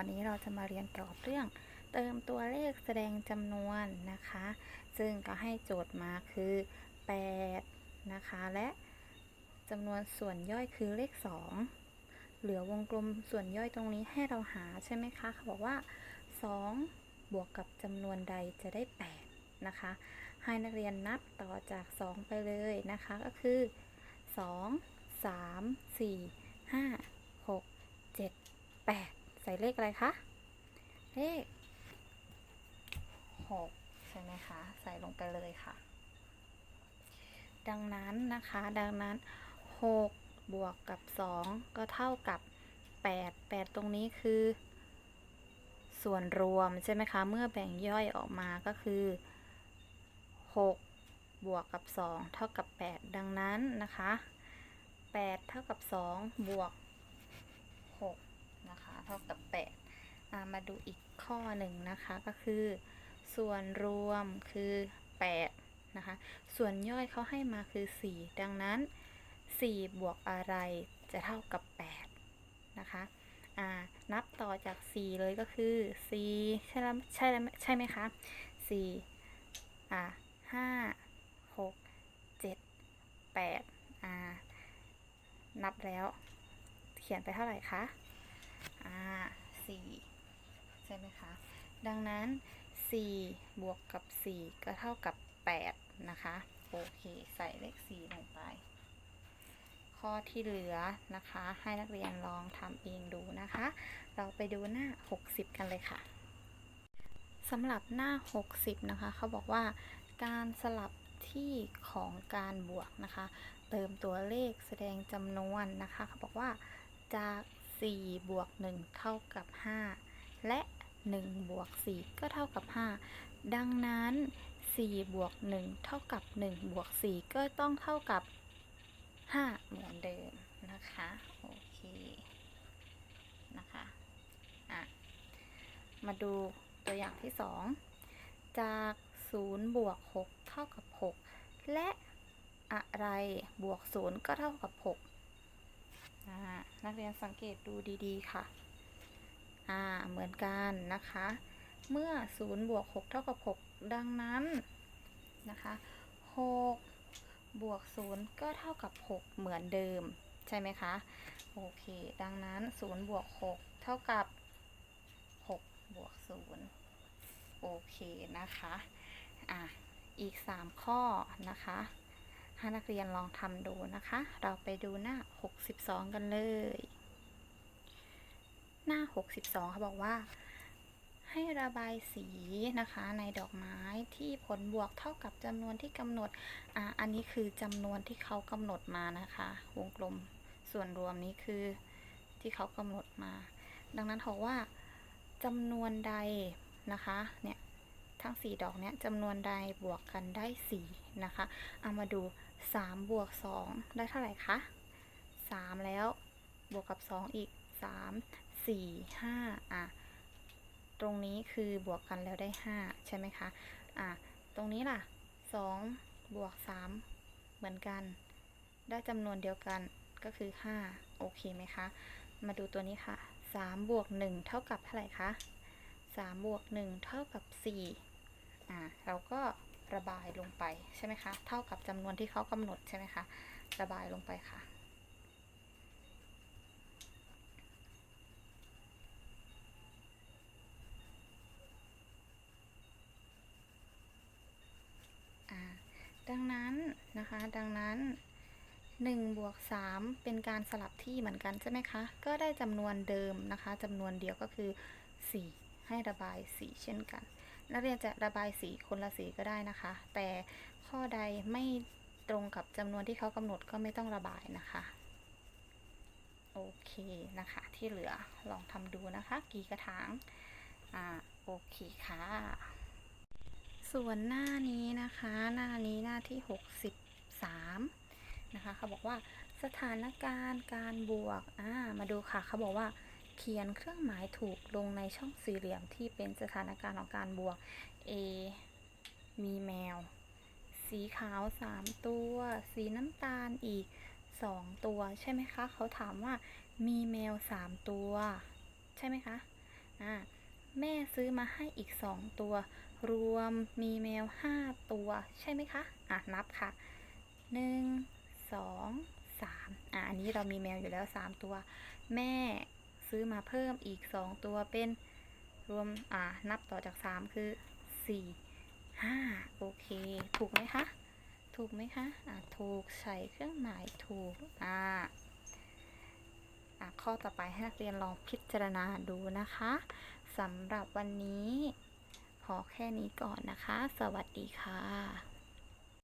วันนี้เราจะมาเรียนต่อเรื่อง เติมตัวเลขแสดงจำนวนนะคะ ซึ่งก็ให้โจทย์มาคือ8นะคะและจำนวนส่วนย่อยคือเลข 2 เหลือวงกลมส่วนย่อยตรงนี้ให้เราหาใช่ไหมคะเขาบอกว่า 2 บวกกับจำนวนใดจะได้ 8 นะคะ ให้นักเรียนนับต่อจาก 2 ไปเลยนะคะ ก็คือ 2 3 4 5 6 7 8 ส่เลขอะไรคะ เลข6ใช่ไหมคะ ใส่ลงไปเลยค่ะ ดังนั้นนะคะ ดังนั้น6บวกกับ2ก็เท่ากับ8 8ตรงนี้คือ ส่วนรวมใช่ไหมคะ เมื่อแบ่งย่อยออกมาก็คือ6บวกกับ 2 เท่ากับ 8 ดังนั้นนะคะ 8 เท่ากับ 2 บวก เท่ากับ 8 มาดูอีกข้อหนึ่งนะคะก็คือ ส่วนรวมคือ 8 นะคะ ส่วนย่อยเขาให้มาคือ 4 ดังนั้น 4 บวกอะไรจะเท่ากับ 8 นะคะนับต่อจาก 4 เลยก็คือ4ใช่แล้วใช่แล้วใช่ไหมคะ4อ่า5 6 7 8อ่านับแล้ว เขียนไปเท่าไหร่คะ 4 ใช่ไหมคะ ดังนั้น 4 บวกกับ 4 ก็เท่ากับ 8 นะคะ โอเค ใส่เลข 4 ลงไป ข้อที่เหลือนะคะ ให้นักเรียนลองทำเองดูนะคะ เราไปดูหน้า 60 กันเลยค่ะสำหรับหน้า 60 นะคะ เขาบอกว่าการสลับที่ของการบวกนะคะ เติมตัวเลขแสดงจำนวนนะคะ เขาบอกว่าจาก 4บวก1เท่ากับ 5 และ 1 บวก 4 ก็เท่ากับ 5 ดังนั้น 4 บวก 1 เท่ากับ 1 บวก 4 ก็ต้องเท่ากับ 5 เหมือนเดิมนะคะ โอเค นะคะอะมาดูตัวอย่างที่ 2 จาก 0 บวก 6 เท่ากับ 6 และอะไรบวก 0 ก็เท่ากับ 6 นักเรียนสังเกตดูดีๆค่ะ อ่า เหมือนกันนะคะ เมื่อ0บวก6เท่ากับ 6 ดังนั้นนะคะ6บวก0ก็เท่ากับ 6 เหมือนเดิม ใช่ไหมคะ โอเค ดังนั้น0บวก6เท่ากับ 6 บวก0โอเคนะคะ อะ อีก 3 ข้อนะคะ ให้นักเรียนลองทำดูนะคะ เราไปดูหน้า 62 กันเลย หน้า 62เขาบอกว่า ให้ระบายสีนะคะในดอกไม้ที่ผลบวกเท่ากับจำนวนที่กำหนดอะอันนี้คือจำนวนที่เขากำหนดมานะคะ วงกลมส่วนรวมนี้คือที่เขากำหนดมา ดังนั้นเขาว่าจำนวนใดนะคะ เนี่ย ทั้ง 4 ดอกเนี้ยจำนวนใดบวกกันได้ 4 นะคะ เอามาดู 3 บวก 2 ได้เท่าไหร่คะ 3 แล้วบวกกับ 2 อีก 3 4 5อะตรงนี้คือบวกกันแล้วได้ 5 ใช่ไหมคะอะตรงนี้ล่ะ 2 บวก 3 เหมือนกัน ได้จำนวนเดียวกันก็คือ 5 โอเคไหมคะ มาดูตัวนี้ค่ะ3บวก1เท่ากับเท่าไหร่คะ3บวก1เท่ากับ4 อ่าเราก็ระบายลงไปใช่ไหมคะ เท่ากับจำนวนที่เขากำหนดใช่ไหมคะ ระบายลงไปค่ะอ่าดังนั้นนะคะ ดังนั้น1บวก3เป็นการสลับที่เหมือนกันใช่ไหมคะ ก็ได้จำนวนเดิมนะคะจำนวนเดียวก็คือ 4 ให้ระบายสีเช่นกัน นักเรียนจะระบายสีคนละสีก็ได้นะคะ แต่ข้อใดไม่ตรงกับจำนวนที่เขากำหนดก็ไม่ต้องระบายนะคะ โอเคนะคะ ที่เหลือลองทำดูนะคะ กี่กระถางอ่าโอเคค่ะ ส่วนหน้านี้นะคะ หน้านี้หน้าที่ 63 นะคะเขาบอกว่าสถานการณ์การบวกอ่ามาดูค่ะเขาบอกว่า เขียนเครื่องหมายถูกลงในช่องสี่เหลี่ยมที่เป็นสถานการณ์ของการบวก A มีแมว สีขาว 3 ตัว สีน้ำตาลอีก 2 ตัว ใช่ไหมคะ เขาถามว่ามีแมว 3 ตัว ใช่ไหมคะ อ่า แม่ซื้อมาให้อีกสองตัว รวมมีแมวห้าตัว ใช่ไหมคะ อะ นับค่ะหนึ่งสองสามอะอันนี้เรามีแมวอยู่แล้วสามตัว แม่ ซื้อมาเพิ่มอีกสองตัวเป็นรวมอ่านับต่อจากสามคือสี่ห้าโอเค ถูกไหมคะ ถูกไหมคะอะถูกใส่เครื่องหมายถูกอ่าอะข้อต่อไปให้นักเรียนลองพิจารณาดูนะคะสำหรับวันนี้ พอแค่นี้ก่อนนะคะ สวัสดีค่ะ